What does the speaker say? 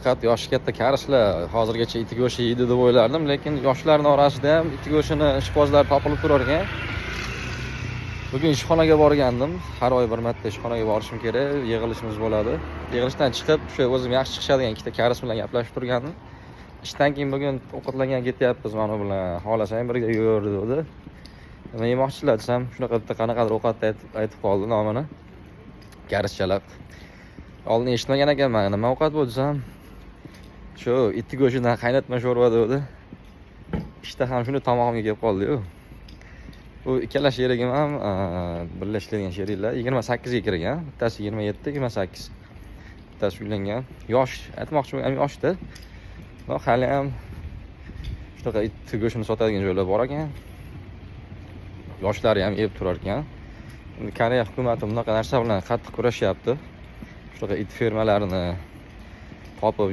faqat yoshi katta qarishlar hozirgacha it go'shti yeydi deb o'ylardim lekin yoshlarni orasida ham it go'shtini ishqibozlar topilib turar ekan bugun ishxonaga borgandim. Har oy bir marta ishxonaga borishim kerak yig'ilishimiz bo'ladi. Yig'ilishdan chiqib o'sha o'zim yaxshi chiqishadigan ikkita karis bilan gaplashib turgandim. Ishdan keyin bugun ovqatlangan ketyapmiz mana u bilan. Xohlasang birga yur dedi nima yemoqchilar desam shunaqa bitta qanaqadir ovqatni aytib aytib qoldi nomini. Karischalab oldin eshitmagan ekanman nima ovqat bu desam. Shu itni go'shtidan qaynatma sho'rva dedi. Ishtaham shuni tomog'imga kelib qoldiyu. Bu ikkala sherigim ham a, birga ishlaydigan sheriklar yigirma sakkizga kirgan bittasi yigirma yetti yigirma sakkiz. Bittasi uylangan. Yosh aytmoqchi bo'lganim yoshda но hali ham shunaqa it go'shtini sotadigan joylar bor ekan. Yoshlari ham yeb turar ekan. Endi koreya hukumati bunaqa narsa bilan qattiq kurashyapti. Shunaqa it fermalarini topib